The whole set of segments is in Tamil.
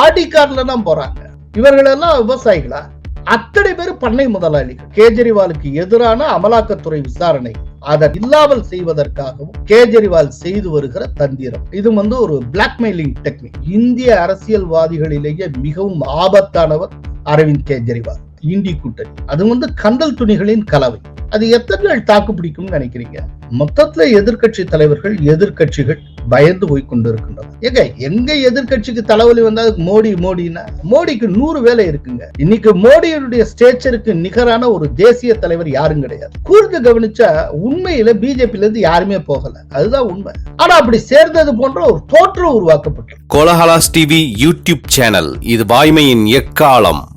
ஆடி கார்ல தான் போறாங்க. இவர்களெல்லாம் விவசாயிகளா? அத்தனை பேர் பண்ணை முதலாளிகள். கேஜரிவாலுக்கு எதிரான அமலாக்கத்துறை விசாரணை அதை இல்லாமல் செய்வதற்காகவும் கேஜரிவால் செய்து வருகிற தந்திரம். இது வந்து ஒரு பிளாக்மெயிலிங் டெக்னிக் இந்திய அரசியல்வாதிகளிலேயே மிகவும் ஆபத்தானவர் அரவிந்த் கெஜ்ரிவால். தீண்டி கூட்டணி. அது வந்து கந்தல் துணிகளின் கலவை. அது எத்தனை நாள் தாக்கு பிடிக்கும்னு நினைக்கிறீங்க? மொத்தத்துல எதிர்க்கட்சி தலைவர்கள் எதிர்க்கட்சிகள் பயந்து போய் கொண்டிருக்கின்றனர். ஏங்க எங்க எதிர்க்கட்சிக்கு தலைவலி வந்தா மோடி மோடினா மோடிக்கு நூறு வேலை இருக்குங்க. இன்னைக்கு மோடியினுடைய ஸ்டேச்சருக்கு நிகரான ஒரு தேசிய தலைவர் யாரும் கிடையாது. கூர்ந்து கவனிச்சா உண்மையில பிஜேபில இருந்து யாருமே போகல. அதுதான் உண்மை. ஆனா அப்படி சேர்ந்தது போன்ற ஒரு தோற்றம் உருவாக்கப்பட்டது கோலஹலாஸ் டிவி யூடியூப் சேனல். இது வாய்மையின் எக்காலம்.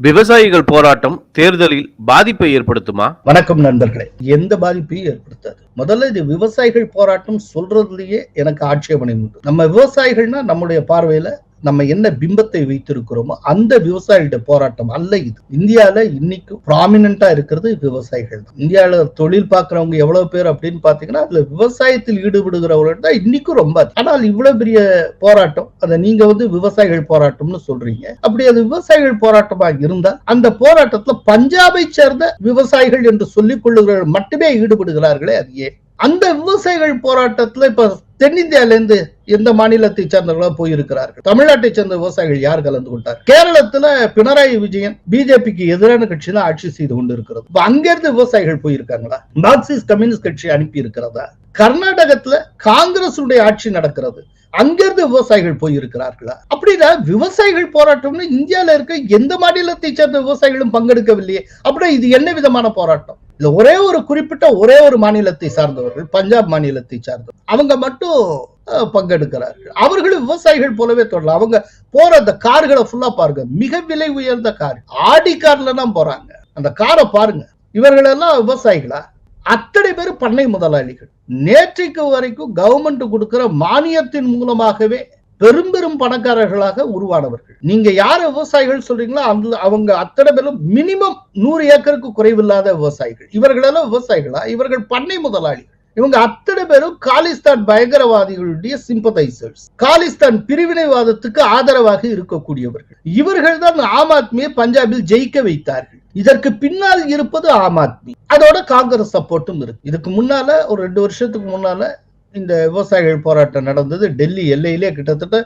விவசாயிகள் போராட்டம் தேர்தலில் பாதிப்பை ஏற்படுத்துமா? வணக்கம் நண்பர்களே. எந்த பாதிப்பையும் ஏற்படுத்தாது? முதல்ல இது விவசாயிகள் போராட்டம் சொல்றதுலயே எனக்கு ஆட்சேபனை உண்டு. நம்ம விவசாயிகள்னா நம்முடைய பார்வையில நம்ம என்ன பிம்பத்தை வைத்திருக்கிறோமோ அந்த விவசாயிகளிட போராட்டம் அல்ல இது. இந்தியால இன்னைக்கு ப்ராமினா இருக்கிறது விவசாயிகள் தான். இந்தியால தொழில் பார்க்கறவங்க எவ்வளவு பேர் அப்படின்னு பாத்தீங்கன்னா அதுல விவசாயத்தில் ஈடுபடுகிறவர்கள் தான் இன்னைக்கும் ரொம்ப ஆனால் இவ்வளவு பெரிய போராட்டம் அதை நீங்க வந்து விவசாயிகள் போராட்டம்னு சொல்றீங்க. அப்படி அது விவசாயிகள் போராட்டமா இருந்தா அந்த போராட்டத்துல பஞ்சாபை சேர்ந்த விவசாயிகள் என்று சொல்லிக் கொள்ளுகிறவர்கள் மட்டுமே ஈடுபடுகிறார்களே அது ஏன் அந்த விவசாயிகள் போராட்டத்துல இப்ப தென்னிந்தியால இருந்து எந்த மாநிலத்தை சேர்ந்தவர்களா போயிருக்கிறார்கள். தமிழ்நாட்டை சேர்ந்த விவசாயிகள் யார் கலந்து கொண்டார் கேரளத்துல பினராயி விஜயன் பிஜேபிக்கு எதிரான கட்சி தான் ஆட்சி செய்து கொண்டு இருக்கிறது அங்கிருந்து விவசாயிகள் போயிருக்காங்களா? மார்க்சிஸ்ட் கம்யூனிஸ்ட் கட்சி அனுப்பி இருக்கிறதா கர்நாடகத்துல காங்கிரஸ் ஆட்சி நடக்கிறது. அங்கிருந்து விவசாயிகள் போயிருக்கிறார்களா? அப்படின்னா விவசாயிகள் போராட்டம்னு இந்தியால இருக்க எந்த மாநிலத்தை சேர்ந்த விவசாயிகளும் பங்கெடுக்கவில்லையே. அப்படின்னா இது என்ன விதமான போராட்டம்? இல்ல ஒரே ஒரு குறிப்பிட்ட ஒரே ஒரு மாநிலத்தை சார்ந்தவர்கள் பஞ்சாப் மாநிலத்தை சார்ந்தவர்கள் அவங்க மட்டும் பங்கெடுக்கிறார்கள். அவர்களும் விவசாயிகள் போலவே தொடரலாம். அவங்க போற அந்த கார்களை ஃபுல்லா பாருங்க. மிக விலை உயர்ந்த கார். ஆடி கார்ல தான் போறாங்க. அந்த காரை பாருங்க. இவர்கள் எல்லாம் விவசாயிகளா? அத்தனை பேர் பண்ணை முதலாளிகள். நேற்றைக்கு வரைக்கும் கவர்மெண்ட் கொடுக்கிற மானியத்தின் மூலமாகவே பெரும் பெரும் பணக்காரர்களாக உருவானவர்கள். நீங்க யார விவசாயிகள் சொல்றீங்களோ அந்த அவங்க அத்தனை பேரும் மினிமம் நூறு ஏக்கருக்கு குறைவில்லாத விவசாயிகள். இவர்களெல்லாம் விவசாயிகளா? இவர்கள் பண்ணை முதலாளிகள். இவங்க அத்தனை பேரும் காலிஸ்தான் பயங்கரவாதிகளுடைய சிம்பதைசர்ஸ் காலிஸ்தான் பிரிவினைவாதத்துக்கு ஆதரவாக இருக்கக்கூடியவர்கள். இவர்கள் தான் ஆம் ஆத்மியை பஞ்சாபில் ஜெயிக்க வைத்தார்கள். இதற்கு பின்னால் இருப்பது ஆம் ஆத்மி. அதோட காங்கிரஸ் சப்போர்ட்டும் இருக்கு. இதுக்கு முன்னால ஒரு ரெண்டு வருஷத்துக்கு முன்னால இந்த விவசாயிகள் போராட்டம் நடந்தது. டெல்லி எல்லையிலே கிட்டத்தட்ட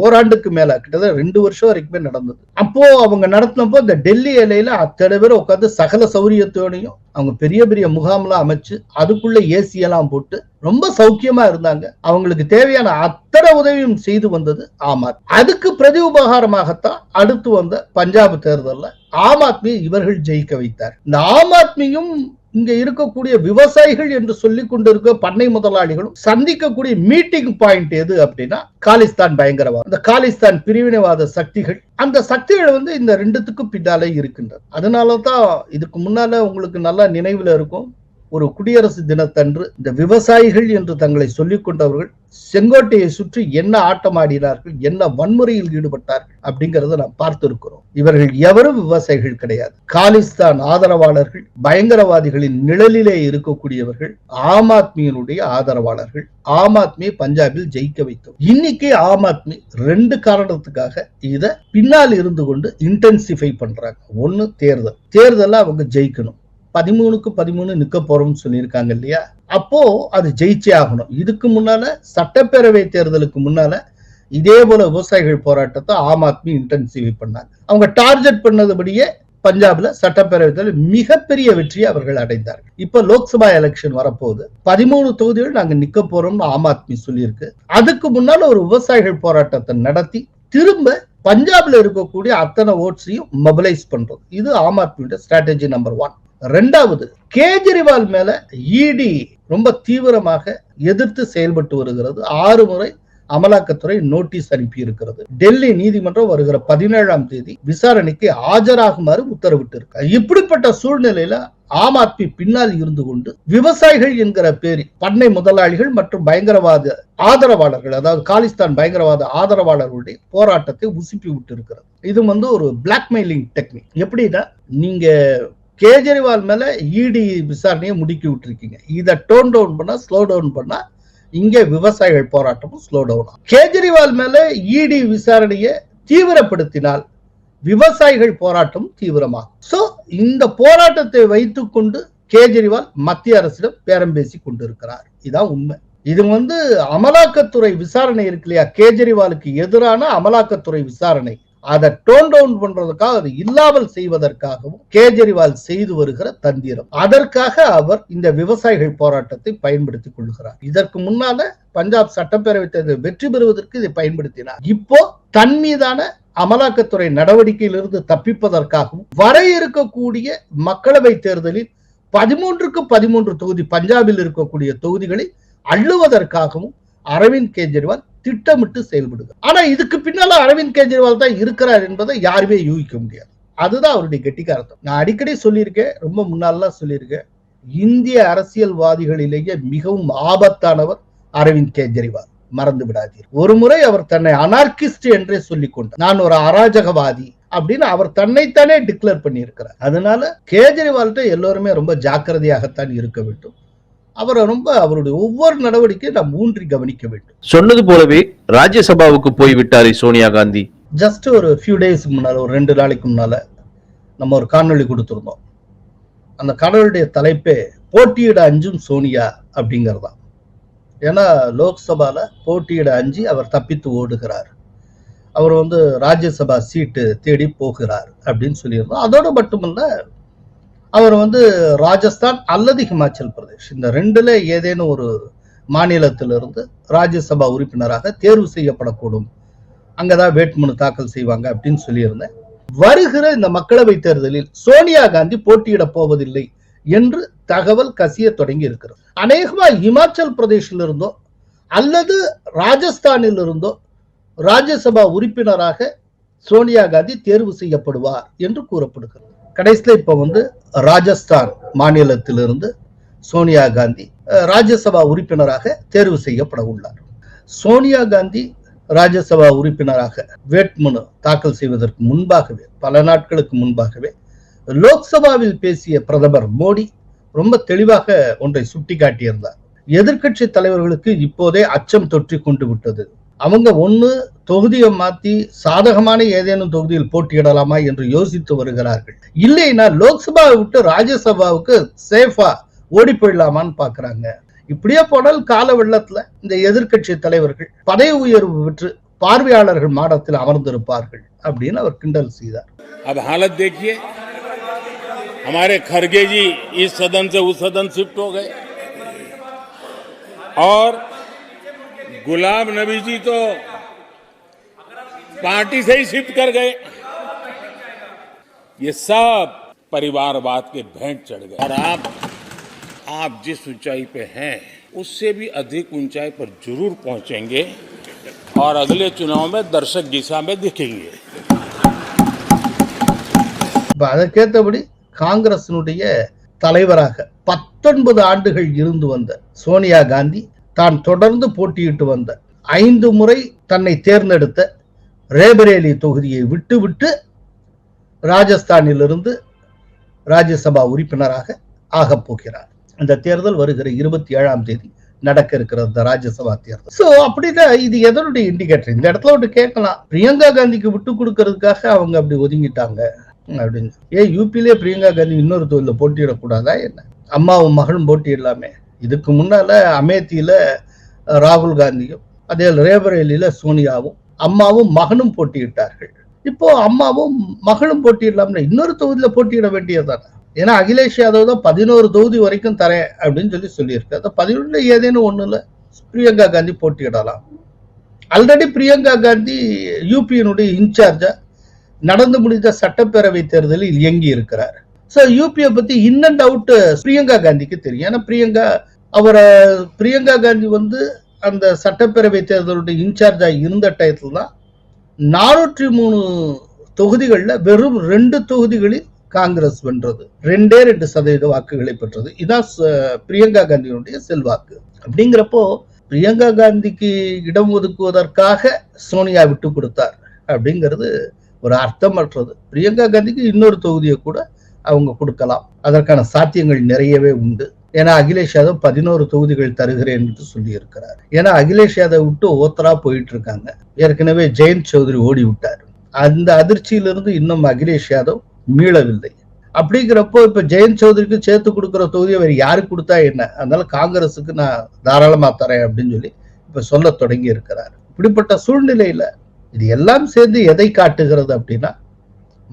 ஓராண்டுக்கு மேல கிட்டத்தட்ட ரெண்டு வருஷம் வரைக்குமே நடந்தது. அப்போ அவங்க நடத்தினப்போ இந்த டெல்லி எல்லையில அத்தனை பேர் உட்காந்து சகல சௌரியத்தோடையும் அவங்க பெரிய பெரிய முகாம்லாம் அமைச்சு அதுக்குள்ள ஏசி எல்லாம் போட்டு ரொம்ப சௌக்கியமா இருந்தாங்க. அவங்களுக்கு தேவையான அத்தனை உதவியும் செய்து வந்தது ஆம் ஆத்மி. அதுக்கு பிரதி உபகாரமாகத்தான் அடுத்து வந்த பஞ்சாப் தேர்தலில் ஆம் ஆத்மி இவர்கள் ஜெயிக்க வைத்தார். இந்த ஆம் ஆத்மியும் இங்க இருக்கக்கூடிய விவசாயிகள் என்று சொல்லிக் கொண்டிருக்க பண்ணை முதலாளிகளும் சந்திக்கக்கூடிய மீட்டிங் பாயிண்ட் எது அப்படின்னா காலிஸ்தான் பயங்கரவாதம். அந்த காலிஸ்தான் பிரிவினைவாத சக்திகள் அந்த சக்திகள் வந்து இந்த ரெண்டுத்துக்கும் பின்னாலே இருக்கின்றது. அதனால தான் இதுக்கு முன்னால உங்களுக்கு நல்லா நினைவுல இருக்கும். ஒரு குடியரசு தினத்தன்று இந்த விவசாயிகள் என்று தங்களை சொல்லிக் கொண்டவர்கள் செங்கோட்டையை சுற்றி என்ன ஆட்டம் ஆடினார்கள் என்ன வன்முறையில் ஈடுபட்டார்கள் அப்படிங்கறத நாம் பார்த்திருக்கிறோம். இவர்கள் எவரும் விவசாயிகள் கிடையாது. காலிஸ்தான் ஆதரவாளர்கள் பயங்கரவாதிகளின் நிழலிலே இருக்கக்கூடியவர்கள் ஆம் ஆத்மியினுடைய ஆதரவாளர்கள். ஆம் ஆத்மியை பஞ்சாபில் ஜெயிக்க வைத்தோம் இன்னைக்கு ஆம் ஆத்மி ரெண்டு காரணத்துக்காக இத பின்னால் இருந்து கொண்டு இன்டென்சிஃபை பண்றாங்க. ஒண்ணு தேர்தல். தேர்தல்ல அவங்க ஜெயிக்கணும். பதிமூணுக்கு பதிமூணு நிக்க போறோம்னு சொல்லியிருக்காங்க இல்லையா? அப்போ அது ஜெயிச்சே ஆகணும். இதுக்கு முன்னால சட்டப்பேரவை தேர்தலுக்கு முன்னால இதே போல விவசாயிகள் போராட்டத்தை ஆம் ஆத்மி இன்டென்சிஃபை பண்ணாங்க. அவங்க டார்கெட் பண்ணதுபடியே பஞ்சாப்ல சட்டப்பேரவை தேர்தல் மிகப்பெரிய வெற்றியை அவர்கள் அடைந்தார்கள். இப்ப லோக்சபா எலெக்ஷன் வரப்போகுது. பதிமூணு தொகுதிகள் நாங்க நிக்க போறோம்னு ஆம் ஆத்மி சொல்லியிருக்கு. அதுக்கு முன்னால ஒரு விவசாயிகள் போராட்டத்தை நடத்தி திரும்ப பஞ்சாப்ல இருக்கக்கூடிய அத்தனை ஓட்ஸையும் மொபிலைஸ் பண்றது இது ஆம் ஆத்மியோட ஸ்ட்ராட்டஜி நம்பர் ஒன் ரெண்டாவது கேஜ்ரிவால் மேல இடி ரொம்ப தீவிரமாக எதிர்த்து செயல்பட்டு வருகிறது. ஆறு முறை அமலாக்கத்துறை நோட்டீஸ் அனுப்பி இருக்கிறது டெல்லி நீதிமன்றம் வருகிற பதினேழாம் தேதி விசாரணைக்கு ஆஜராகுமாறு உத்தரவிட்டு இப்படிப்பட்ட சூழ்நிலையில ஆம் ஆத்மி பின்னால் இருந்து கொண்டு விவசாயிகள் என்கிற பேரில் பண்ணை முதலாளிகள் மற்றும் பயங்கரவாத ஆதரவாளர்கள் அதாவது காலிஸ்தான் பயங்கரவாத ஆதரவாளர்களுடைய போராட்டத்தை உசுப்பி விட்டு இருக்கிறது இது வந்து ஒரு பிளாக்மெயிலிங் டெக்னிக் எப்படின்னா நீங்க கேஜ்ரிவால் மேல இடி விசாரணையை முடுக்கி விட்டுருக்கீங்க. இதை டோன் டவுன் பண்ணா ஸ்லோ டவுன் பண்ணா இங்க விவசாயிகள் போராட்டமும் ஸ்லோ டவுன் ஆகும். கேஜ்ரிவால் மேல இடி விசாரணையை தீவிரப்படுத்தினால் விவசாயிகள் போராட்டம் தீவிரமாகும். சோ இந்த போராட்டத்தை வைத்துக்கொண்டு கேஜ்ரிவால் மத்திய அரசிடம் பேரம் பேசி கொண்டிருக்கிறார். இதான் உண்மை. இது வந்து அமலாக்கத்துறை விசாரணை இருக்கு இல்லையா? கேஜ்ரிவாலுக்கு எதிரான அமலாக்கத்துறை விசாரணை. அதை டோன் டவுன் பண்றதுக்காக அதை இல்லாமல் செய்வதற்காகவும் கேஜரிவால் செய்து வருகிற தந்திரம். அதற்காக அவர் இந்த விவசாயிகள் போராட்டத்தை பயன்படுத்திக் கொள்கிறார். இதற்கு முன்னால பஞ்சாப் சட்டப்பேரவை தேர்தல் வெற்றி பெறுவதற்கு இதை பயன்படுத்தினார். இப்போ தன் மீதான அமலாக்கத்துறை நடவடிக்கையிலிருந்து தப்பிப்பதற்காகவும் வர இருக்கக்கூடிய மக்களவை தேர்தலில் பதிமூன்றுக்கு பதிமூன்று தொகுதி பஞ்சாபில் இருக்கக்கூடிய தொகுதிகளை அள்ளுவதற்காகவும் அரவிந்த் கெஜ்ரிவால் திட்டமிட்டு செயல்படுது. ஆனா இதுக்கு பின்னால அரவிந்த் கெஜ்ரிவால் தான் இருக்கிறார் என்பதை யாருமே யூகிக்க முடியாது. அதுதான் அவருடைய கெட்டிக்காரத்தம் நான் அடிக்கடி சொல்லியிருக்கேன் ரொம்ப முன்னாலாம் சொல்லியிருக்கேன். இந்திய அரசியல்வாதிகளிலேயே மிகவும் ஆபத்தானவர் அரவிந்த் கெஜ்ரிவால். மறந்து விடாதீர். ஒரு முறை அவர் தன்னை அனார்கிஸ்ட் என்றே சொல்லிக் கொண்டார். நான் ஒரு அராஜகவாதி அப்படின்னு அவர் தன்னைத்தானே டிக்ளேர் பண்ணியிருக்கிறார். அதனால கேஜ்ரிவால்கிட்ட எல்லோருமே ரொம்ப ஜாக்கிரதையாகத்தான் இருக்க வேண்டும். அவரை ரொம்ப அவருடைய ஒவ்வொரு நடவடிக்கையும் நாம் ஊன்றி கவனிக்க வேண்டும். சொன்னது போலவே ராஜ்யசபாவுக்கு போய் விட்டாரே சோனியா காந்தி. ஜஸ்ட் ஒரு ஃபியூ டேஸ் முன்னால ஒரு ரெண்டு நாளைக்கு முன்னால நம்ம ஒரு காணொளி கொடுத்திருந்தோம். அந்த காணொளியுடைய தலைப்பே போட்டியிட அஞ்சும் சோனியா அப்படிங்கறதுதான் ஏன்னா லோக்சபால போட்டியிட அஞ்சி அவர் தப்பித்து ஓடுகிறார். அவர் வந்து ராஜ்யசபா சீட்டு தேடி போகிறார் அப்படின்னு சொல்லியிருந்தோம். அதோடு மட்டுமல்ல அவர் வந்து ராஜஸ்தான் அல்லது ஹிமாச்சல் பிரதேஷ். இந்த ரெண்டுல ஏதேனும் ஒரு மாநிலத்திலிருந்து ராஜ்யசபா உறுப்பினராக தேர்வு செய்யப்படக்கூடும். அங்கதான் வேட்புமனு தாக்கல் செய்வாங்க அப்படின்னு சொல்லியிருந்தேன். வருகிற இந்த மக்களவை தேர்தலில் சோனியா காந்தி போட்டியிட போவதில்லை என்று தகவல் கசிய தொடங்கி இருக்கிறது. அநேகமா இமாச்சல் பிரதேசிலிருந்தோ அல்லது ராஜஸ்தானில் இருந்தோ ராஜ்யசபா உறுப்பினராக சோனியா காந்தி தேர்வு செய்யப்படுவார் என்று கூறப்படுகிறது. கடைசியில் இப்ப வந்து ராஜஸ்தான் மாநிலத்திலிருந்து சோனியா காந்தி ராஜ்யசபா உறுப்பினராக தேர்வு செய்யப்பட உள்ளார். சோனியா காந்தி ராஜ்யசபா உறுப்பினராக வேட்புமனு தாக்கல் செய்வதற்கு முன்பாகவே பல நாட்களுக்கு முன்பாகவே லோக்சபாவில் பேசிய பிரதமர் மோடி ரொம்ப தெளிவாக ஒன்றை சுட்டிக்காட்டியிருந்தார். எதிர்க்கட்சி தலைவர்களுக்கு இப்போதே அச்சம் தொற்றி கொண்டு விட்டது. அவங்க ஒண்ணு தொகுதியை மாத்தி சாதகமான ஏதேனும் தொகுதியில் போட்டியிடலாமா என்று யோசித்து வருகிறார்கள் இல்லைன்னா லோக்சபாவை விட்டு ராஜ்யசபாவுக்கு சேஃபா ஓடி போயிடலாமான்னு பாக்குறாங்க இப்படியே போனால் கால வெள்ளத்துல இந்த எதிர்க்கட்சி தலைவர்கள் பதவி உயர்வு பெற்று பார்வையாளர்கள் மாடத்தில் அமர்ந்திருப்பார்கள் அப்படின்னு அவர் கிண்டல் செய்தார் अब हालत देखिए हमारे खरगे जी इस सदन से उस सदन शिफ्ट हो गए और गुलाब नबी जी तो पार्टी से ही शिफ्ट कर गए ये सब परिवारवाद के भेंट चढ़ गए और आप आप जिस ऊंचाई पे हैं उससे भी अधिक ऊंचाई पर जरूर पहुंचेंगे और अगले चुनाव में दर्शक दिशा में दिखेंगे இப்ப அதற்கேற்றபடி காங்கிரசினுடைய தலைவராக பத்தொன்பது ஆண்டுகள் இருந்து வந்த சோனியா காந்தி தான் தொடர்ந்து போட்டியிட்டு வந்த ஐந்து முறை தன்னை தேர்ந்தெடுத்த ரேபரேலி தொகுதியை விட்டுவிட்டு ராஜஸ்தானிலிருந்து ராஜ்யசபா உறுப்பினராக ஆகப் போகிறார். இந்த தேர்தல் வருகிற இருபத்தி ஏழாம் தேதி நடக்க இருக்கிற இந்த ராஜ்யசபா தேர்தல். சோ அப்படின்னா இது எதனுடைய இண்டிகேட்டர் இந்த இடத்துல ஒன்று கேட்கலாம். பிரியங்கா காந்திக்கு விட்டு கொடுக்கறதுக்காக அவங்க அப்படி ஒதுங்கிட்டாங்க அப்படின்னு. ஏன் யூபிலே பிரியங்கா காந்தி இன்னொரு தொழில போட்டியிடக்கூடாதா என்ன? அம்மாவும் மகளும் போட்டியிடலாமே. இதுக்கு முன்னால அமேத்தியில ராகுல் காந்தியும் அதே ரேபரேலியில சோனியாவும் அம்மாவும் மகனும் போட்டியிட்டார்கள். இப்போ அம்மாவும் மகளும் போட்டியிடலாம்னு இன்னொரு தொகுதியில போட்டியிட வேண்டியதுதானே? ஏன்னா அகிலேஷ் யாதவ் தான் பதினோரு தொகுதி வரைக்கும் தரேன் அப்படின்னு சொல்லி சொல்லியிருக்கு. அந்த பதினொன்று ஏதேனும் ஒண்ணுல பிரியங்கா காந்தி போட்டியிடலாம். ஆல்ரெடி பிரியங்கா காந்தி யூபியினுடைய இன்சார்ஜா நடந்து முடிந்த சட்டப்பேரவை தேர்தலில் இயங்கி இருக்கிறார் ஸோ யூபியை பத்தி இன் அண்ட் அவுட் பிரியங்கா காந்திக்கு தெரியும். ஏன்னா பிரியங்கா அவரை பிரியங்கா காந்தி வந்து அந்த சட்டப்பேரவை தேர்தலுடைய இன்சார்ஜா இருந்த டயத்துல தான் நானூற்றி மூணு தொகுதிகளில் வெறும் ரெண்டு தொகுதிகளில் காங்கிரஸ் வென்றது. ரெண்டே ரெண்டு சதவீத வாக்குகளை பெற்றது. இதான் பிரியங்கா காந்தியினுடைய செல்வாக்கு. அப்படிங்கிறப்போ பிரியங்கா காந்திக்கு இடம் ஒதுக்குவதற்காக சோனியா விட்டு கொடுத்தார். அப்படிங்கிறது ஒரு அர்த்தமற்றது. பிரியங்கா காந்திக்கு இன்னொரு தொகுதியை கூட அவங்க கொடுக்கலாம். அதற்கான சாத்தியங்கள் நிறையவே உண்டு. ஏன்னா அகிலேஷ் யாதவ் பதினோரு தொகுதிகள் தருகிறேன் என்று சொல்லி இருக்கிறார் ஏன்னா அகிலேஷ் யாதவ் விட்டு ஓத்தரா போயிட்டு இருக்காங்க ஏற்கனவே ஜெயந்த் சௌத்ரி ஓடி விட்டார் அந்த அதிர்ச்சியிலிருந்து இன்னும் அகிலேஷ் யாதவ் மீளவில்லை. அப்படிங்கிறப்போ இப்ப ஜெயந்த் சௌத்ரிக்கு சேர்த்து கொடுக்குற தொகுதியை அவர் யாருக்கு கொடுத்தா என்ன? அதனால காங்கிரஸுக்கு நான் தாராளமா தரேன் அப்படின்னு சொல்லி இப்ப சொல்ல தொடங்கி இருக்கிறார் இப்படிப்பட்ட சூழ்நிலையில இது எல்லாம் சேர்ந்து எதை காட்டுகிறது அப்படின்னா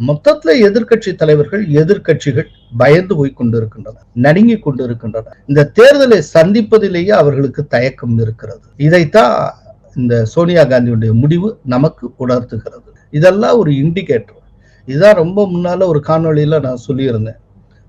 மொத்தத்துல எதிர்க்கட்சி தலைவர்கள் எதிர்க்கட்சிகள் பயந்து போய் கொண்டிருக்கின்றன நடுங்கி கொண்டிருக்கின்றன இந்த தேர்தலை சந்திப்பதிலேயே அவர்களுக்கு தயக்கம் இருக்கிறது. இதைத்தான் இந்த சோனியா காந்தியுடைய முடிவு நமக்கு உணர்த்துகிறது. இதெல்லாம் ஒரு இண்டிகேட்டர். இதுதான் ரொம்ப முன்னால ஒரு காணொளியில நான் சொல்லியிருந்தேன்.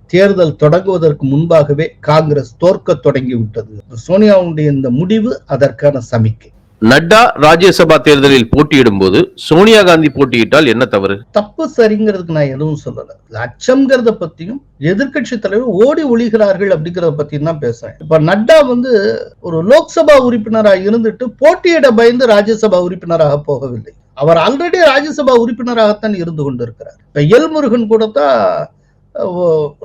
தேர்தல் தொடங்குவதற்கு முன்பாகவே காங்கிரஸ் தோற்க தொடங்கி விட்டது சோனியாவுடைய இந்த முடிவு அதற்கான சமிக்கை. நட்டா ராஜ்யசபா தேர்தலில் போட்டியிடும் போது சோனியா காந்தி போட்டியிட்டால் என்ன தவறு? தப்பு சரிங்கிறதுக்கு நான் எதுவும் சொல்லல. அச்சம்ங்கிறத பத்தியும் எதிர்க்கட்சி தலைவர் ஓடி ஒழிகிறார்கள் அப்படிங்கறத பத்தியும் தான் பேசுறேன். இப்ப நட்டா வந்து ஒரு லோக்சபா உறுப்பினராக இருந்துட்டு போட்டியிட பயந்து ராஜ்யசபா உறுப்பினராக போகவில்லை. அவர் ஆல்ரெடி ராஜ்யசபா உறுப்பினராகத்தான் இருந்து கொண்டிருக்கிறார். இப்ப எல் முருகன் கூட தான்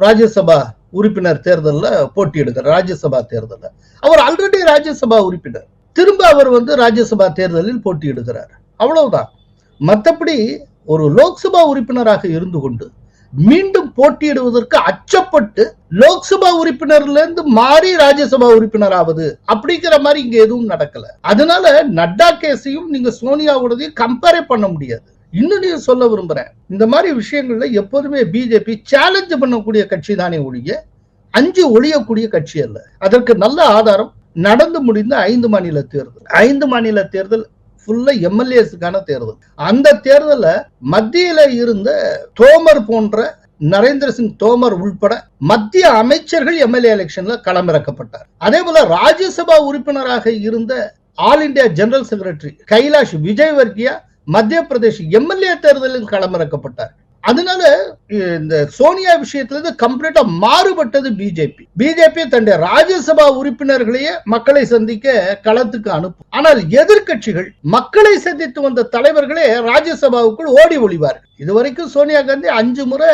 ராஜ்யசபா உறுப்பினர் தேர்தலில் போட்டியிடுகிறார் ராஜ்யசபா தேர்தலில். அவர் ஆல்ரெடி ராஜ்யசபா உறுப்பினர். திரும்ப அவர் வந்து ராஜ்யசபா தேர்தலில் போட்டியிடுகிறார். அவ்வளவுதான். மற்றபடி ஒரு லோக்சபா உறுப்பினராக இருந்து கொண்டு மீண்டும் போட்டியிடுவதற்கு அச்சப்பட்டு லோக்சபா உறுப்பினர்ல இருந்து மாறி ராஜ்யசபா உறுப்பினர் ஆவது அப்படிங்கிற மாதிரி இங்க எதுவும் நடக்கல. அதனால நட்டா கேஸையும் நீங்க சோனியாவோடதையும் கம்பேரே பண்ண முடியாது. இன்னும் நீங்க சொல்ல விரும்புறேன். இந்த மாதிரி விஷயங்கள்ல எப்போதுமே பிஜேபி சேலஞ்ச் பண்ணக்கூடிய கட்சி தானே ஒழிய அஞ்சு ஒழியக்கூடிய கட்சி அல்ல. அதற்கு நல்ல ஆதாரம் நடந்து முடிந்த ஐந்து மாநில தேர்தல். ஐந்து மாநில தேர்தல் ஃபுல்லா எம்எல்ஏஸுக்கான தேர்தல். அந்த தேர்தல மத்தியில இருந்த தோமர் போன்ற நரேந்திர சிங் தோமர் உள்பட மத்திய அமைச்சர்கள் எம்எல்ஏ எலெக்ஷன்ல களமிறக்கப்பட்டார். அதே போல ராஜ்யசபா உறுப்பினராக இருந்த all India general secretary Kailash Vijay Vargiya Madhya Pradesh MLA தேர்தலில் களமிறக்கப்பட்டார். அதனால இந்த சோனியா விஷயத்துல இருந்து கம்ப்ளீட்டா மாறுபட்டது பிஜேபி பிஜேபி தன்னுடைய ராஜ்யசபா உறுப்பினர்களையே மக்களை சந்திக்க களத்துக்கு அனுப்பும். ஆனால் எதிர்க்கட்சிகள் மக்களை சந்தித்து வந்த தலைவர்களே ராஜ்யசபாவுக்குள் ஓடி ஒளிவார்கள். இதுவரைக்கும் சோனியா காந்தி அஞ்சு முறை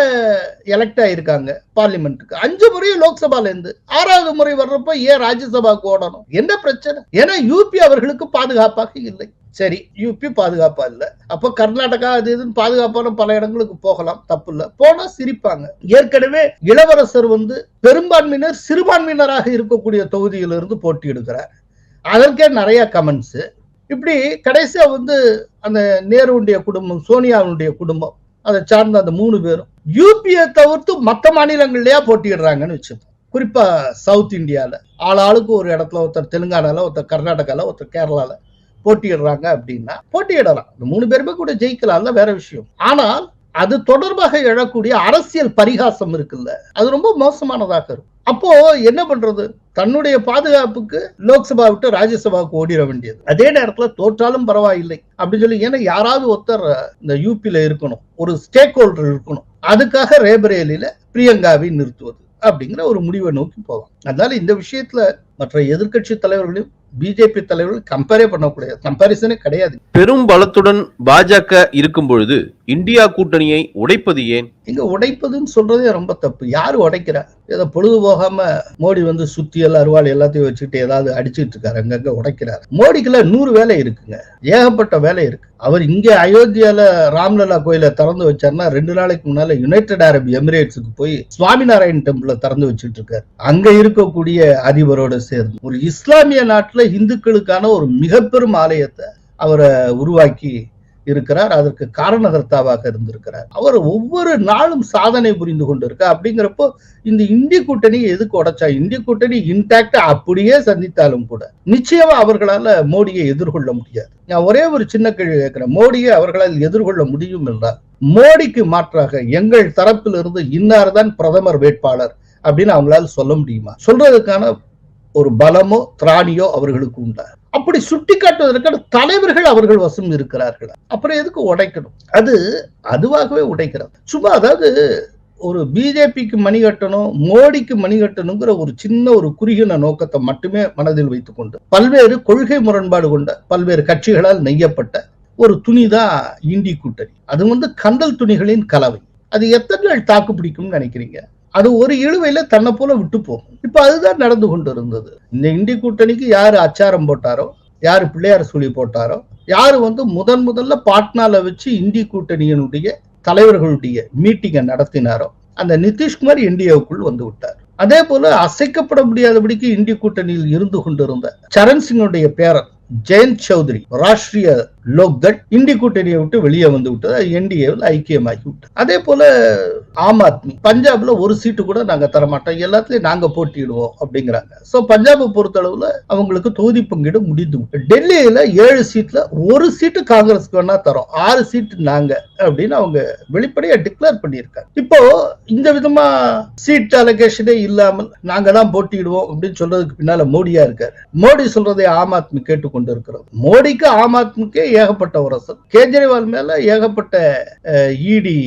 எலெக்ட் ஆயிருக்காங்க பார்லிமெண்ட்டுக்கு அஞ்சு முறையும் லோக்சபால இருந்து ஆறாவது முறை வர்றப்ப ஏன் ராஜ்யசபாவுக்கு ஓடணும்? என்ன பிரச்சனை? ஏன்னா யூபி அவர்களுக்கு பாதுகாப்பாக இல்லை. சரி யூபி பாதுகாப்பா இல்லை. அப்போ கர்நாடகா அது இதுன்னு பாதுகாப்பான பல இடங்களுக்கு போகலாம். தப்பு இல்லை போனா சிரிப்பாங்க. ஏற்கனவே இளவரசர் வந்து பெரும்பான்மையினர் சிறுபான்மையினராக இருக்கக்கூடிய தொகுதியிலிருந்து போட்டியிடுகிறார். அதற்கே நிறைய கமெண்ட்ஸ் இப்படி கடைசியா வந்து அந்த நேருடைய குடும்பம் சோனியாவுடைய குடும்பம் அதை சார்ந்த அந்த மூணு பேரும் யூபியை தவிர்த்து மற்ற மாநிலங்கள்லயா போட்டியிடுறாங்கன்னு வச்சுப்போம் குறிப்பா சவுத் இந்தியால ஆள் ஆளுக்கு ஒரு இடத்துல ஒருத்தர் தெலுங்கானால ஒருத்தர் கர்நாடகால ஒருத்தர் கேரளால. போட்டியிடுறாங்க அப்படின்னா போட்டியிடலாம். இந்த மூணு பேருமே கூட ஜெயிக்கலாம்ல வேற விஷயம். ஆனால் அது தொடர்பாக எழக்கூடிய அரசியல் பரிகாசம் இருக்குல்ல அது ரொம்ப மோசமானதாக இருக்கும். அப்போ என்ன பண்றது? தன்னுடைய பாதுகாப்புக்கு லோக்சபா விட்டு ராஜ்யசபாவுக்கு ஓடிட வேண்டியது. அதே நேரத்துல தோற்றாலும் பரவாயில்லை அப்படின்னு சொல்லி ஏன்னா யாராவது ஒருத்தர் இந்த யூபியில இருக்கணும் ஒரு ஸ்டேக் ஹோல்டர் இருக்கணும். அதுக்காக ரேபரேலியில பிரியங்காவை நிறுத்துவது அப்படிங்கிற ஒரு முடிவை நோக்கி போவாங்க அதனால இந்த விஷயத்துல மற்ற எதிர்க்கட்சி தலைவர்களையும் பிஜேபி தலைவர்கள் கம்பேரே பண்ணக்கூடாது. கம்பாரிசனே கிடையாது. பெரும் பலத்துடன் பாஜக இருக்கும் பொழுது இந்தியா கூட்டணியை உடைப்பது ஏன்? இங்க உடைப்பதுன்னு சொல்றதே ரொம்ப தப்பு. யாரு உடைக்கிறா? ஏதோ பொழுது போகாம மோடி வந்து சுத்தி எல்லாம் அருவாள் எல்லாத்தையும் வச்சுக்கிட்டு ஏதாவது அடிச்சிட்டு இருக்காரு. அங்கங்க உடைக்கிறாரு. மோடிக்குள்ள நூறு வேலை இருக்குங்க. ஏகப்பட்ட வேலை இருக்கு. அவர் இங்க அயோத்தியால ராம்லல்லா கோயில திறந்து வச்சாருன்னா ரெண்டு நாளைக்கு முன்னால யுனைடெட் அரப் எமிரேட்ஸுக்கு போய் சுவாமிநாராயண் டெம்பிள திறந்து வச்சுட்டு இருக்காரு. அங்க இருக்கக்கூடிய அதிபரோட சேர்ந்து. ஒரு இஸ்லாமிய நாட்டுல நாட்டில் இந்துக்களுக்கான ஒரு மிகப்பெரும் ஆலயத்தை அவரை உருவாக்கி இருக்கிறார். அதற்கு காரணகர்த்தாவாக இருந்திருக்கிறார். அவர் ஒவ்வொரு நாளும் சாதனை புரிந்து கொண்டிருக்கார் அப்படிங்கிறப்போ இந்த இந்திய கூட்டணி எதுக்கு உடைச்சா? இந்திய கூட்டணி இன்டாக்டா அப்படியே சந்தித்தாலும் கூட நிச்சயமா அவர்களால மோடியை எதிர்கொள்ள முடியாது. நான் ஒரே ஒரு சின்ன கேள்வி கேட்கிறேன். மோடியை அவர்களால் எதிர்கொள்ள முடியும் என்றால் மோடிக்கு மாற்றாக எங்கள் தரப்பிலிருந்து இன்னார்தான் பிரதமர் வேட்பாளர் அப்படின்னு அவங்களால சொல்ல முடியுமா? சொல்றதுக்கான ஒரு பலமோ திராணியோ அவர்களுக்கு உண்டா? அப்படி சுட்டி காட்டுவதற்கான தலைவர்கள் அவர்கள் வசம் இருக்கிறார்கள். அப்புறம் எதுக்கு உடைக்கணும்? அது அதுவாகவே உடைக்கிறது. சும்மா அதாவது ஒரு பிஜேபிக்கு மணி கட்டணும் மோடிக்கு மணி கட்டணுங்கிற ஒரு சின்ன ஒரு குறுகின நோக்கத்தை மட்டுமே மனதில் வைத்துக்கொண்டு பல்வேறு கொள்கை முரண்பாடு கொண்ட பல்வேறு கட்சிகளால் நெய்யப்பட்ட ஒரு துணிதான் இண்டி கூட்டணி. அது வந்து கந்தல் துணிகளின் கலவை. அது எத்தனை நாள் தாக்கு பிடிக்கும்னு நினைக்கிறீங்க? அது ஒரு இழுவையில தன்னை போல விட்டு போகும். இப்ப அதுதான் நடந்து கொண்டு இருந்தது இந்த இந்தி கூட்டணிக்கு யாரு அச்சாரம் போட்டாரோ யாரு பிள்ளையார் சுழி போட்டாரோ யாரு வந்து முதன் முதல்ல பாட்னால வச்சு இந்தி கூட்டணியினுடைய தலைவர்களுடைய மீட்டிங்கை நடத்தினாரோ அந்த நிதிஷ்குமார் இந்தியாவுக்குள் வந்து விட்டார். அதே போல அசைக்கப்பட முடியாதபடிக்கு இந்திய கூட்டணியில் இருந்து கொண்டிருந்த சரண் சிங்குடைய பேரன் ஜெயந்த் சௌத்ரி ராஷ்டிரிய லோக்தள் இந்தி கூட்டணியை விட்டு வெளியே வந்து விட்டது. என்டிஏவில் ஐக்கியமாகி விட்டது. அதே போல ஆம் ஆத்மி பஞ்சாப்ல ஒரு சீட்டு கூட நாங்க தர மாட்டோம் எல்லாத்துலயும் நாங்க போட்டியிடுவோம் அப்படிங்கிறாங்க. சோ பஞ்சாபை பொறுத்தளவுல அவங்களுக்கு தொகுதி பங்கீடு முடிந்து டெல்லியில ஏழு சீட்ல ஒரு சீட்டு காங்கிரஸ்க்கு வேணா தரோம். ஆறு சீட்டு நாங்க அப்படின்னு அவங்க வெளிப்படையா டிக்ளேர் பண்ணியிருக்காங்க. இப்போ இந்த விதமா சீட் அலகேஷனே இல்லாமல் நாங்க தான் போட்டியிடுவோம் அப்படின்னு சொல்றதுக்கு பின்னால மோடியா இருக்காரு. மோடி சொல்றதை ஆம் ஆத்மி கேட்டுக்கொண்டு இருக்கிறது மோடிக்கு ஆம் ஆத்மிக்கே ஏகப்பட்ட உரசல். கேஜ்ரிவால் மேல ஏகப்பட்ட இடி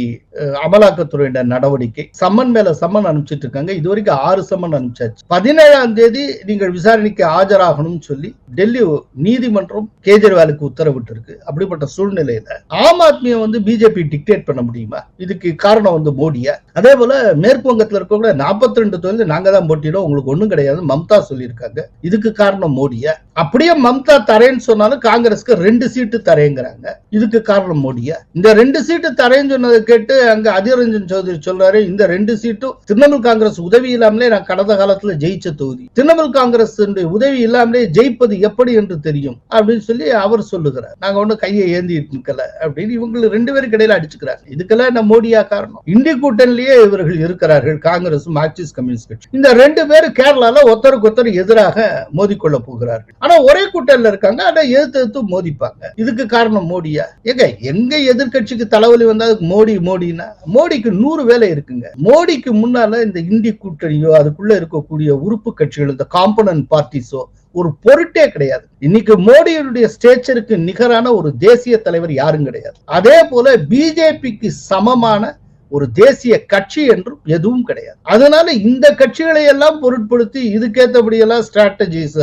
அமலாக்கத்துறையின நடவடிக்கை. சம்மன் மேல சம்மன் அனுப்பிச்சிட்டு இருக்காங்க. இது வரைக்கும் ஆறு சம்மன் அனுப்பிச்சாச்சு. பதினேழாம் தேதி நீங்கள் விசாரணைக்கு ஆஜராகணும்னு சொல்லி டெல்லி நீதிமன்றம் கேஜ்ரிவாலுக்கு உத்தரவிட்டு இருக்கு அப்படிப்பட்ட சூழ்நிலையில ஆம் ஆத்மியை வந்து பிஜேபி டிக்டேட் பண்ண முடியுமா? இதுக்கு காரணம் வந்து மோடியா. அதே போல மேற்கு வங்கத்துல இருக்கக்கூடிய நாற்பத்தி ரெண்டு தொழில் நாங்க தான் போட்டியிடும் உங்களுக்கு ஒண்ணும் கிடையாது. மம்தா சொல்லியிருக்காங்க. இதுக்கு காரணம் மோடியா. அப்படியே மம்தா தரேன்னு சொன்னாலும் காங்கிரஸ்க்கு ரெண்டு சீட்டு தரேங்கிறாங்க. இதுக்கு காரணம் மோடியா? இந்த ரெண்டு சீட்டு தரேன்னு சொன்னதை கேட்டு அங்க அதிரஞ்சன் சௌத்ரி சொல்றாரு இந்த ரெண்டு சீட்டும் திரிணாமுல் காங்கிரஸ் உதவி இல்லாமலே நான் கடந்த காலத்துல ஜெயிச்ச தொகுதி. திரிணாமுல் காங்கிரஸ் உதவி இல்லாமலே ஜெயிப்பது எப்படி என்று தெரியும் அப்படின்னு சொல்லி அவர் சொல்லுகிறார். நாங்க ஒண்ணு கையை ஏந்திட்டு நிக்கல அப்படின்னு இவங்களுக்கு ரெண்டு பேரும் இடையில அடிச்சுக்கிறாங்க. இதுக்கெல்லாம் என்ன மோடியா காரணம்? இந்திய கூட்டணிலேயே இவர்கள் இருக்கிறார்கள் காங்கிரஸ் மார்க்சிஸ்ட் கம்யூனிஸ்ட் கட்சி. இந்த ரெண்டு பேரும் கேரளால ஒருத்தருக்கு ஒருத்தர் எதிராக மோதிக்கொள்ள போகிறார்கள். ஆனா ஒரே கூட்டணியில இருக்காங்க ஆனா எதிர்த்து எதிர்த்து மோதிப்பாங்க. இதுக்கு காரணம் மோடியா? ஏங்க எங்க எதிர்க்கட்சிக்கு தலைவலி வந்தா அதுக்கு மோடி மோடினா மோடிக்கு நூறு வேலை இருக்குங்க. மோடிக்கு முன்னால இந்த இந்தி கூட்டணியோ அதுக்குள்ள இருக்கக்கூடிய உறுப்பு கட்சிகள் இந்த காம்பனன்ட் பார்ட்டிஸோ ஒரு பொருட்டே கிடையாது. இன்னைக்கு மோடியினுடைய ஸ்டேச்சருக்கு நிகரான ஒரு தேசிய தலைவர் யாரும் கிடையாது. அதே போல பிஜேபிக்கு சமமான ஒரு தேசிய கட்சி என்றும் எதுவும் கிடையாது. அதனால இந்த கட்சிகளை எல்லாம் பொருட்படுத்தி இதுக்கேற்றபடி எல்லாம் ஸ்ட்ராட்டஜிஸ்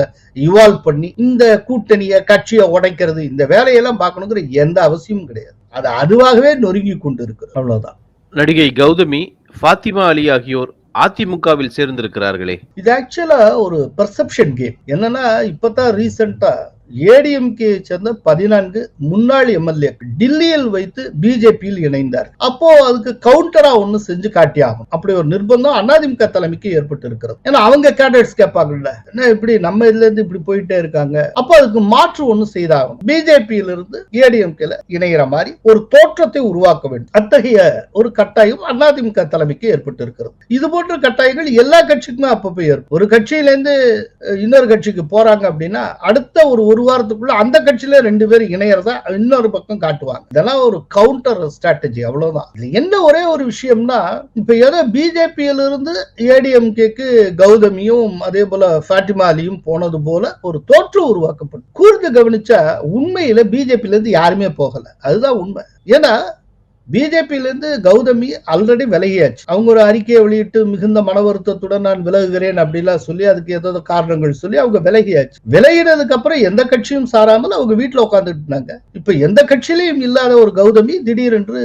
இவால்வ் பண்ணி இந்த கூட்டணிய கட்சியை உடைக்கிறது இந்த வேலையெல்லாம் பார்க்கணுங்கிற எந்த அவசியமும் கிடையாது. அது அதுவாகவே நொறுங்கி கொண்டு இருக்கு அவ்வளவுதான். நடிகை கௌதமி ஃபாத்திமா அலி ஆகியோர் அதிமுகவில் சேர்ந்திருக்கிறார்களே. இது ஆக்சுவலா ஒரு பெர்செப்ஷன் கேம் என்னன்னா இப்பதான் ரீசெண்டா ஏடிஎம்கே சேர்ந்த பதினான்கு முன்னாள் எம்எல்ஏ டில்லியில் வைத்து பிஜேபியில் இணைந்தார். அப்போ அதுக்கு கவுண்டரா ஒண்ணு செஞ்சு காட்டி ஆகும் அப்படி ஒரு நிர்பந்தம் அதிமுக தலைமைக்கு ஏற்பட்டு இருக்கிறது ஏன்னா அவங்க கேண்டேட்ஸ் கேட்பாங்கல்ல. என்ன இப்படி நம்ம இதுல இருந்து இப்படி போயிட்டே இருக்காங்க? அப்போ அதுக்கு மாற்று ஒண்ணு செய்தாகும். பிஜேபியில இருந்து ஏடிஎம்கேல இணைகிற மாதிரி ஒரு தோற்றத்தை உருவாக்க வேண்டும். அத்தகைய ஒரு கட்டாயம் அதிமுக தலைமைக்கு ஏற்பட்டு இருக்கிறது இது போன்ற கட்டாயங்கள் எல்லா கட்சிக்குமே அப்பப்போ ஏற்படும். ஒரு கட்சியில இருந்து இன்னொரு கட்சிக்கு போறாங்க அப்படின்னா அடுத்த ஒரு ஒரு வாரத்துக்குள்ள அந்த கட்சியில ரெண்டு பேர் இணையறதா இன்னொரு பக்கம் காட்டுவாங்க. இதெல்லாம் ஒரு கவுண்டர் ஸ்ட்ராட்டஜி அவ்வளவுதான். இது என்ன ஒரே ஒரு விஷயம்னா இப்ப ஏதோ பிஜேபியில இருந்து ஏடிஎம்கேக்கு கௌதமியும் அதே போல ஃபாட்டிமாலியும் போனது போல ஒரு தோற்றம் உருவாக்கப்படும். கூர்ந்து கவனிச்சா உண்மையில பிஜேபியில இருந்து யாருமே போகல. அதுதான் உண்மை. ஏன்னா பிஜேபியில இருந்து கௌதமி ஆல்ரெடி விலகியாச்சு. அவங்க ஒரு அறிக்கையை வெளியிட்டு மிகுந்த மன வருத்தத்துடன் நான் விலகுகிறேன் அப்படிலாம் சொல்லி அதுக்கு ஏதாவது காரணங்கள் சொல்லி அவங்க விலகியாச்சு. விலகினதுக்கு அப்புறம் எந்த கட்சியும் சாராமல் அவங்க வீட்டில் உட்காந்துட்டு இருந்தாங்க இப்ப எந்த கட்சியிலையும் இல்லாத ஒரு கௌதமி திடீரென்று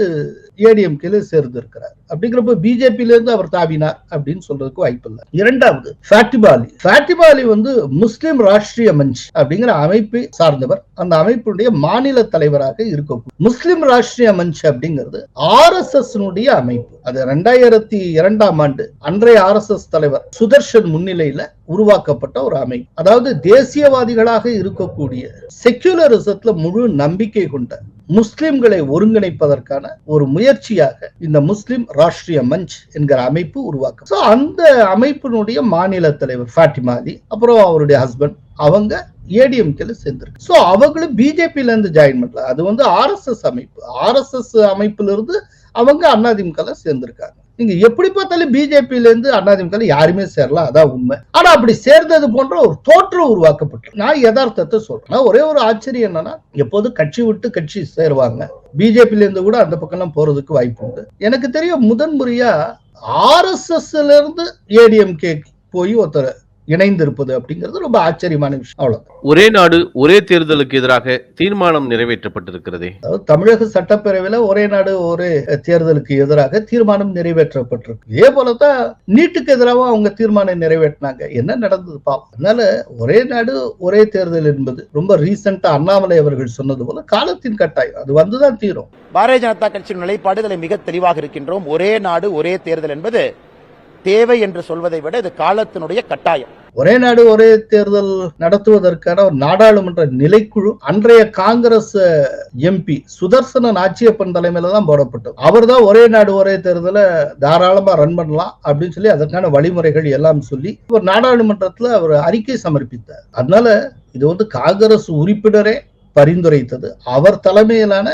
ஏடிஎம்கேல சேர்ந்து இருக்கிறார் அப்படிங்கிறப்ப பிஜேபியில இருந்து அவர் தாவினார் அப்படின்னு சொல்றதுக்கு வாய்ப்பு இல்லை. இரண்டாவது ஃபேட்டிபாலி ஃபேட்டிபாலி வந்து முஸ்லிம் ராஷ்டிரிய மஞ்ச் அப்படிங்கிற அமைப்பை சார்ந்தவர். அந்த அமைப்புடைய மாநில தலைவராக இருக்கக்கூடும் முஸ்லிம் ராஷ்டிரிய மஞ்ச் அப்படிங்கிறது ஆர் எஸ் எஸ் அமைப்பு. அது ரெண்டாயிரத்தி இரண்டாம் ஆண்டு அன்றைய ஆர் எஸ் எஸ் தலைவர் சுதர்ஷன் முன்னிலையில உருவாக்கப்பட்ட ஒரு அமைப்பு. அதாவது தேசியவாதிகளாக இருக்கக்கூடிய செக்யூலரிசத்துல முழு நம்பிக்கை கொண்ட முஸ்லிம்களை ஒருங்கிணைப்பதற்கான ஒரு முயற்சியாக இந்த முஸ்லிம் ராஷ்டிரிய மஞ்ச் என்கிற அமைப்பு உருவாக்கும். ஸோ அந்த அமைப்பினுடைய மாநில தலைவர் ஃபாட்டிமாலி அப்புறம் அவருடைய ஹஸ்பண்ட் அவங்க ஏடிஎம்கேல சேர்ந்திருக்கு. ஸோ அவங்களும் பிஜேபியில இருந்து ஜாயின் பண்ணல. அது வந்து ஆர்எஸ்எஸ் அமைப்பு. ஆர்எஸ்எஸ் அமைப்பிலிருந்து அவங்க அதிமுக சேர்ந்திருக்காங்க. நீங்க எப்படி பார்த்தாலும் பிஜேபியில இருந்து அதிமுக யாருமே சேரலாம் அதான் உண்மை. ஆனா அப்படி சேர்ந்தது போன்ற ஒரு தோற்றம் உருவாக்கப்பட்டு நான் யதார்த்தத்தை சொல்றேன். ஒரே ஒரு ஆச்சரியம் என்னன்னா எப்போதும் கட்சி விட்டு கட்சி சேருவாங்க. பிஜேபியில இருந்து கூட அந்த பக்கம்லாம் போறதுக்கு வாய்ப்பு உண்டு. எனக்கு தெரியும் முதன் முறையா ஆர்எஸ்எஸ்ல இருந்து ஏடிஎம்கே போய் ஒருத்தர் இணைந்திருப்பது அப்படிங்கிறது ரொம்ப ஆச்சரியமான விஷயம். அவ்வளவுதான். ஒரே நாடு ஒரே தேர்தலுக்கு எதிராக தீர்மானம் நிறைவேற்றப்பட்டிருக்கிறதே. அதாவது தமிழக சட்டப்பேரவையில ஒரே நாடு ஒரே தேர்தலுக்கு எதிராக தீர்மானம் நிறைவேற்றப்பட்டிருக்கு. இதே போலதான் நீட்டுக்கு எதிராக அவங்க தீர்மானம் நிறைவேற்றினாங்க. என்ன நடந்தது பாவம். அதனால ஒரே நாடு ஒரே தேர்தல் என்பது ரொம்ப ரீசெண்டா அண்ணாமலை அவர்கள் சொன்னது போல காலத்தின் கட்டாயம். அது வந்துதான் தீரும். பாரதிய ஜனதா கட்சியின் நிலைப்பாடுகளை மிக தெளிவாக இருக்கின்றோம். ஒரே நாடு ஒரே தேர்தல் என்பது தேவை என்று சொல்வதை விட இது காலத்தினுடைய கட்டாயம். ஒரே நாடு ஒரே தேர்தல் நடத்துவதற்கான ஒரு நாடாளுமன்ற நிலைக்குழு அன்றைய காங்கிரஸ் எம்பி சுதர்சன நாச்சியப்பன் தலைமையில தான் போடப்பட்டது. அவர் தான் ஒரே நாடு ஒரே தேர்தலை தாராளமா ரன் பண்ணலாம் அப்படின்னு சொல்லி அதற்கான வழிமுறைகள் எல்லாம் சொல்லி ஒரு நாடாளுமன்றத்துல அவர் அறிக்கை சமர்ப்பித்தார். அதனால இது வந்து காங்கிரஸ் உறுப்பினரே பரிந்துரைத்தது. அவர் தலைமையிலான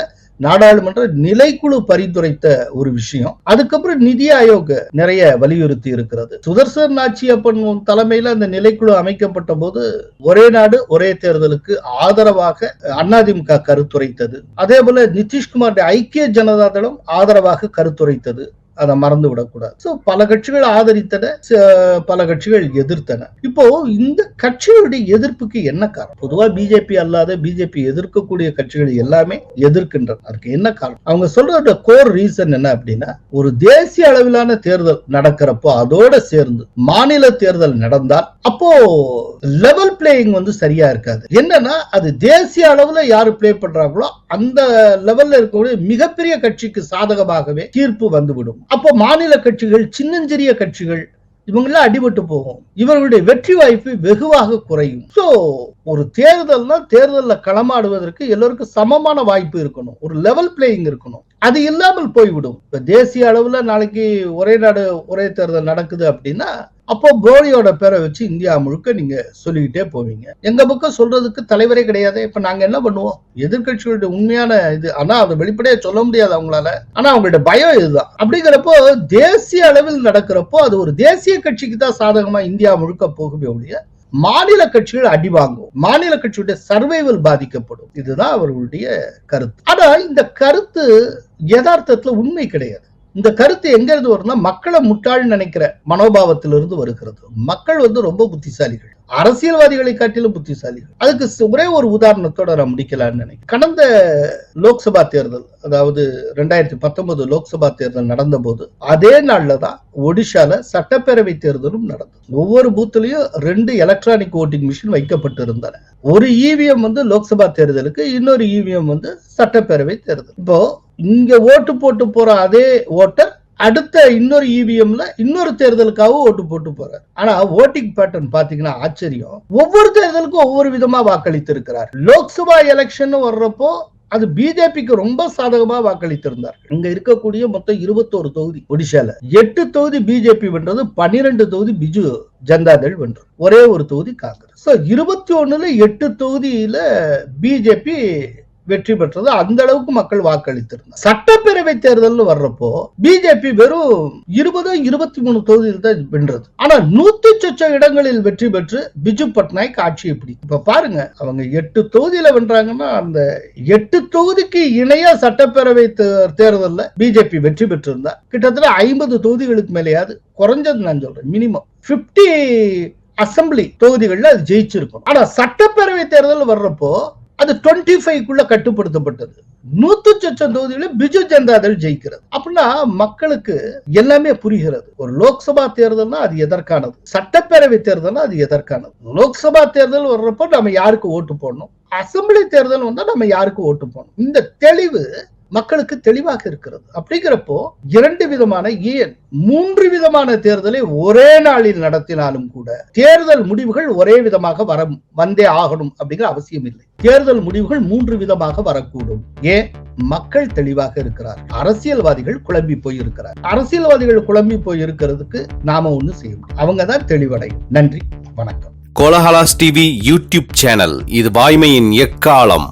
நாடாளுமன்ற நிலைக்குழு பரிந்துரைத்த ஒரு விஷயம். அதுக்கப்புறம் நிதி ஆயோக் நிறைய வலியுறுத்தி இருக்கிறது. சுதர்சன் நாச்சியப்பன் தலைமையில அந்த நிலைக்குழு அமைக்கப்பட்ட போது ஒரே நாடு ஒரே தேர்தலுக்கு ஆதரவாக அதிமுக கருத்துரைத்தது. அதே போல நிதிஷ்குமார் ஐக்கிய ஜனதா தளம் ஆதரவாக கருத்துரைத்தது. அதை மறந்து விடக்கூடாது சோ பல கட்சிகள் ஆதரித்தன ச- பல கட்சிகள் எதிர்த்தன. இப்போ இந்த கட்சிகளுடைய எதிர்ப்புக்கு என்ன காரணம்? பொதுவா பிஜேபி அல்லாத பிஜேபி எதிர்க்கக்கூடிய கட்சிகள் எல்லாமே எதிர்க்கின்றன. அதுக்கு என்ன காரணம்? அவங்க சொல்றதோட கோர் ரீசன் என்ன அப்படின்னா ஒரு தேசிய அளவிலான தேர்தல் நடக்கிறப்போ அதோட சேர்ந்து மாநில தேர்தல் நடந்தால் அப்போ லெவல் பிளேயிங் வந்து சரியா இருக்காது. என்னன்னா அது தேசிய அளவுல யாரு பிளே பண்றாங்களோ அந்த லெவல்ல இருக்கக்கூடிய மிகப்பெரிய கட்சிக்கு சாதகமாகவே தீர்ப்பு வந்துவிடும். அப்போ மாநில கட்சிகள் சின்னஞ்சிறிய கட்சிகள் இவங்கெல்லாம் அடிபட்டு போகும். இவர்களுடைய வெற்றி வாய்ப்பு வெகுவாக குறையும். சோ ஒரு தேர்தல்னா தேர்தலில் களமாடுவதற்கு எல்லோருக்கும் சமமான வாய்ப்பு இருக்கணும். ஒரு லெவல் பிளேயிங் இருக்கணும். அது இல்லாமல் போய்விடும். இப்ப தேசிய அளவுல நாளைக்கு ஒரே நாடு ஒரே தேர்தல் நடக்குது அப்படின்னா அப்போ கோலியோட பேரை வச்சு இந்தியா முழுக்க நீங்க சொல்லிக்கிட்டே போவீங்க. எங்க பக்கம் சொல்றதுக்கு தலைவரே கிடையாது. இப்ப நாங்க என்ன பண்ணுவோம்? எதிர்கட்சிகளுடைய உண்மையான இது ஆனா அதை வெளிப்படையா சொல்ல முடியாது அவங்களால. ஆனா அவங்களோட பயம் இதுதான். அப்படிங்கிறப்போ தேசிய அளவில் நடக்கிறப்போ அது ஒரு தேசிய கட்சிக்கு தான் சாதகமா இந்தியா முழுக்க போகவே ஒழிய மாநில கட்சிகள் அடி வாங்கும் மாநில கட்சியுடைய சர்வைவல் பாதிக்கப்படும். இதுதான் அவர்களுடைய கருத்து. ஆனா இந்த கருத்து யதார்த்தத்துல உண்மை கிடையாது. இந்த கருத்து எங்க இருந்து வரும்னா மக்களை முட்டாள் நினைக்கிற மனோபாவத்திலிருந்து வருகிறது. மக்கள் வந்து ரொம்ப புத்திசாலிகள். அரசியல்வாதிகளை காட்டிலும் புத்திசாலிகள். அதுக்கு ஒரே ஒரு உதாரணத்தோட நான் முடிக்கலாம்னு நினைக்கிறேன். கடந்த லோக்சபா தேர்தல் அதாவது ரெண்டாயிரத்தி பத்தொன்பது லோக்சபா தேர்தல் நடந்த போது அதே நாள்ல தான் ஒடிஷால சட்டப்பேரவை தேர்தலும் நடந்தது. ஒவ்வொரு பூத்துலயும் ரெண்டு எலக்ட்ரானிக் ஓட்டிங் மிஷின் வைக்கப்பட்டிருந்தன. ஒரு இவிஎம் வந்து லோக்சபா தேர்தலுக்கு இன்னொரு இவிஎம் வந்து சட்டப்பேரவை தேர்தல். இப்போ இங்க ஓட்டு போட்டு போற அதே ஓட்டர் அடுத்த இன்னொரு இவிஎம்ல இன்னொரு தேர்தலுக்காக ஓட்டு போட்டு போறார். ஆனா ஓட்டிங் பேட்டர்ன் பாத்தீங்கன்னா ஆச்சரியம். ஒவ்வொரு தேர்தலுக்கும் ஒவ்வொரு விதமா வாக்களித்து இருக்கிறார் லோக்சபா எலெக்ஷன் வர்றப்போ அது பிஜேபிக்கு ரொம்ப சாதகமா வாக்களித்திருந்தார் இங்க இருக்கக்கூடிய மொத்தம் இருபத்தோரு தொகுதி ஒடிசால எட்டு தொகுதி பிஜேபி வென்றது பன்னிரெண்டு தொகுதி பிஜு ஜனதாதள் வென்றது. ஒரே ஒரு தொகுதி காங்கிரஸ். இருபத்தி ஒண்ணுல எட்டு தொகுதியில பிஜேபி வெற்றி பெற்றது. அந்த அளவுக்கு மக்கள் வாக்களித்திருந்தார் சட்டப்பேரவை தேர்தல் வர்றப்போ பிஜேபி வெறும் இருபதோ இருபத்தி மூணு தொகுதியில் தான் வென்றது. ஆனா நூத்தி சொச்ச இடங்களில் வெற்றி பெற்று பிஜு பட்நாயக் ஆட்சியை பிடிக்கும். இப்ப பாருங்க அவங்க எட்டு தொகுதியில வென்றாங்கன்னா அந்த எட்டு தொகுதிக்கு இணையா சட்டப்பேரவை தே- பிஜேபி வெற்றி பெற்றிருந்தா கிட்டத்தட்ட ஐம்பது தொகுதிகளுக்கு மேலேயாவது குறைஞ்சது நான் சொல்றேன் மினிமம். 50 அசெம்பிளி தொகுதிகளில் அது ஜெயிச்சிருக்கும். ஆனா சட்டப்பேரவை தேர்தல் வர்றப்போ அது டுவெண்ட்டி ஃபைவ்க்குள்ள கட்டுப்படுத்தப்பட்டது. நூத்து சொச்சம் தொகுதியில பிஜு ஜனதாதள் ஜெயிக்கிறது. அப்படின்னா மக்களுக்கு எல்லாமே புரிகிறது. ஒரு லோக்சபா தேர்தல்னா அது எதற்கானது? சட்டப்பேரவை தேர்தல்னா அது எதற்கானது? லோக்சபா தேர்தல் வர்றப்போ நம்ம யாருக்கு ஓட்டு போடணும்? அசம்பிளி தேர்தல் வந்தா நம்ம யாருக்கு ஓட்டு போடணும்? இந்த தெளிவு மக்களுக்கு தெளிவாக இருக்கிறது. அப்படிங்கிறப்போ இரண்டு விதமான ஏன் மூன்று விதமான தேர்தலை ஒரே நாளில் நடத்தினாலும் கூட தேர்தல் முடிவுகள் ஒரே விதமாக வர வந்தே ஆகணும் அப்படிங்கிற அவசியம் இல்லை. தேர்தல் முடிவுகள் மூன்று விதமாக வரக்கூடும். ஏன்? மக்கள் தெளிவாக இருக்கிறார். அரசியல்வாதிகள் குழம்பி போய் இருக்கிறார் அரசியல்வாதிகள் குழம்பி போய் இருக்கிறதுக்கு நாம ஒண்ணு செய்யணும். அவங்க தான் தெளிவடையும். நன்றி. வணக்கம். Kolahalas TV YouTube channel. இது வாய்மையின் எக்காலம்.